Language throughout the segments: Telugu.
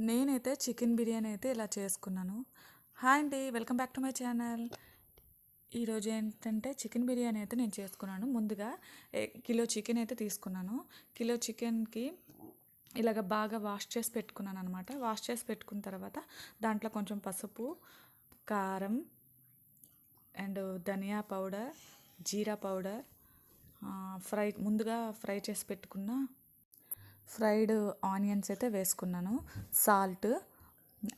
నేనైతే చికెన్ బిర్యానీ అయితే ఇలా చేసుకున్నాను. హాయ్ అండి welcome back to my channel. ఈరోజు ఏంటంటే చికెన్ బిర్యానీ అయితే నేను చేసుకున్నాను. ముందుగా ఏ- కిలో చికెన్ అయితే తీసుకున్నాను. కిలో చికెన్కి ఇలాగ బాగా వాష్ చేసి పెట్టుకున్నాను అనమాట వాష్ చేసి పెట్టుకున్న తర్వాత దాంట్లో కొంచెం పసుపు కారం అండ్ ధనియా పౌడర్ జీరా పౌడర్ ఫ్రై ముందుగా ఫ్రై చేసి పెట్టుకున్న ఫ్రైడ్ ఆనియన్స్ అయితే వేసుకున్నాను. సాల్ట్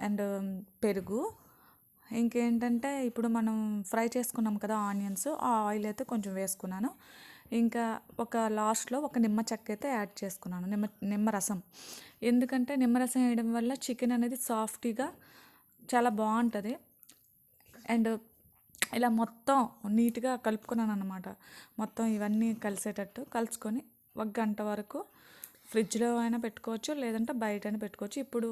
అండ్ పెరుగు. ఇంకేంటంటే ఇప్పుడు మనం ఫ్రై చేసుకున్నాం కదా ఆనియన్స్ ఆ ఆయిల్ అయితే కొంచెం వేసుకున్నాను. ఇంకా ఒక లాస్ట్లో ఒక నిమ్మ చెక్క అయితే యాడ్ చేసుకున్నాను. నిమ్మ నిమ్మరసం ఎందుకంటే నిమ్మరసం వేయడం వల్ల చికెన్ అనేది సాఫ్టీగా చాలా బాగుంటుంది. అండ్ ఇలా మొత్తం నీట్గా కలుపుకున్నాను అనమాట మొత్తం ఇవన్నీ కలిసేటట్టు కలుసుకొని ఒక గంట వరకు ఫ్రిడ్జ్లో అయినా పెట్టుకోవచ్చు లేదంటే బయట అయినా పెట్టుకోవచ్చు. ఇప్పుడు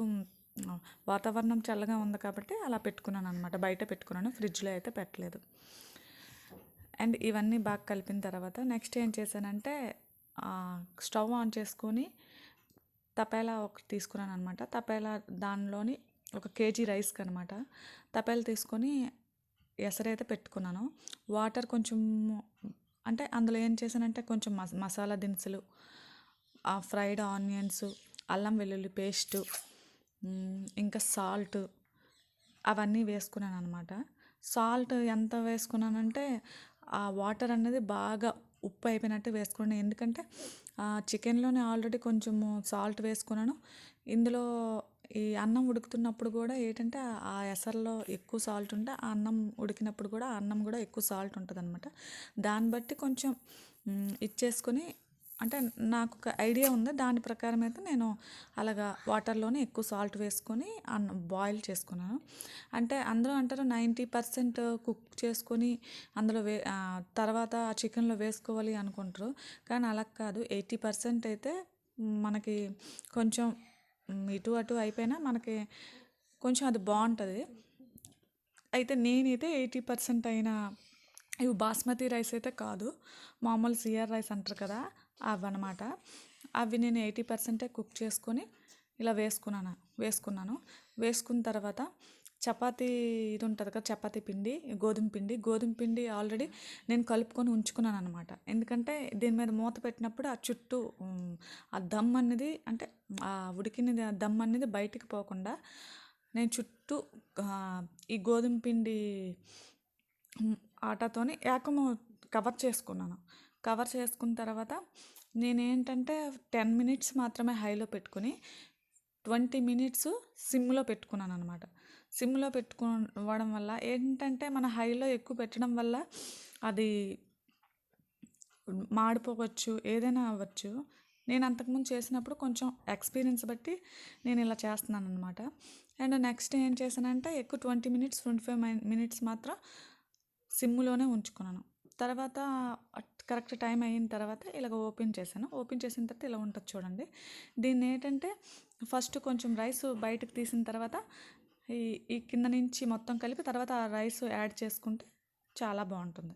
వాతావరణం చల్లగా ఉంది కాబట్టి అలా పెట్టుకున్నాను అనమాట బయట పెట్టుకున్నాను ఫ్రిడ్జ్లో అయితే పెట్టలేదు. అండ్ ఇవన్నీ బాగా కలిపిన తర్వాత నెక్స్ట్ ఏం చేశానంటే స్టవ్ ఆన్ చేసుకొని తపేలా ఒకటి తీసుకున్నాను అనమాట తపేలా దానిలోని ఒక కేజీ రైస్కి అనమాట తపేలా తీసుకొని ఎసరైతే పెట్టుకున్నాను. వాటర్ కొంచెం అంటే అందులో ఏం చేశానంటే కొంచెం మస మసాలా దినుసులు ఆ ఫ్రైడ్ ఆనియన్స్ అల్లం వెల్లుల్లి పేస్టు ఇంకా సాల్ట్ అవన్నీ వేసుకున్నాను అనమాట సాల్ట్ ఎంత వేసుకున్నానంటే ఆ వాటర్ అనేది బాగా ఉప్పు అయిపోయినట్టు వేసుకున్నాను. ఎందుకంటే ఆ చికెన్లోనే ఆల్రెడీ కొంచెము సాల్ట్ వేసుకున్నాను. ఇందులో ఈ అన్నం ఉడుకుతున్నప్పుడు కూడా ఏంటంటే ఆ ఎసర్లో ఎక్కువ సాల్ట్ ఉంటే ఆ అన్నం ఉడికినప్పుడు కూడా ఆ అన్నం కూడా ఎక్కువ సాల్ట్ ఉంటుంది అనమాట దాన్ని బట్టి కొంచెం ఇచ్చేసుకొని అంటే నాకు ఒక ఐడియా ఉంది. దాని ప్రకారం అయితే నేను అలాగా వాటర్లోనే ఎక్కువ సాల్ట్ వేసుకొని అన్న బాయిల్ చేసుకున్నాను. అంటే అందరూ అంటారు నైంటీ పర్సెంట్ కుక్ చేసుకొని అందులో వే తర్వాత ఆ చికెన్లో వేసుకోవాలి అనుకుంటారు. కానీ అలా కాదు. ఎయిటీ పర్సెంట్ అయితే మనకి కొంచెం ఇటు అటు అయిపోయినా మనకి కొంచెం అది బాగుంటుంది. అయితే నేనైతే ఎయిటీ పర్సెంట్ అయిన ఇవి బాస్మతి రైస్ అయితే కాదు. మామూలు సిఆర్ రైస్ అంటారు కదా అవి అవి నేను ఎయిటీ పర్సెంటే కుక్ చేసుకొని ఇలా వేసుకున్నాను వేసుకున్నాను. వేసుకున్న తర్వాత చపాతీ ఇది ఉంటుంది కదా చపాతీ పిండి గోధుమ పిండి. గోధుమ పిండి ఆల్రెడీ నేను కలుపుకొని ఉంచుకున్నాను అనమాట ఎందుకంటే దీని మీద మూత పెట్టినప్పుడు ఆ చుట్టూ ఆ దమ్ అనేది అంటే ఆ ఉడికినది ఆ దమ్ అనేది బయటికి పోకుండా నేను చుట్టూ ఈ గోధుమ పిండి ఆటాతోని ఏకము కవర్ చేసుకున్నాను. కవర్ చేసుకున్న తర్వాత నేనేంటంటే టెన్ మినిట్స్ మాత్రమే హైలో పెట్టుకుని ట్వంటీ మినిట్స్ సిమ్లో పెట్టుకున్నాను అనమాట సిమ్లో పెట్టుకోవడం వల్ల ఏంటంటే మన హైలో ఎక్కువ పెట్టడం వల్ల అది మాడిపోవచ్చు ఏదైనా అవ్వచ్చు. నేను అంతకుముందు చేసినప్పుడు కొంచెం ఎక్స్పీరియన్స్ బట్టి నేను ఇలా చేస్తున్నాను అనమాట అండ్ నెక్స్ట్ ఏం చేశానంటే ఎక్కువ twenty minutes twenty five minutes మాత్రం సిమ్లోనే ఉంచుకున్నాను. తర్వాత కరెక్ట్ టైం అయిన తర్వాత ఇలాగ ఓపెన్ చేశాను. ఓపెన్ చేసిన తర్వాత ఇలా ఉంటుంది చూడండి. దీన్ని ఏంటంటే ఫస్ట్ కొంచెం రైస్ బయటకు తీసిన తర్వాత ఈ ఈ కింద నుంచి మొత్తం కలిపి తర్వాత ఆ రైస్ యాడ్ చేసుకుంటే చాలా బాగుంటుంది.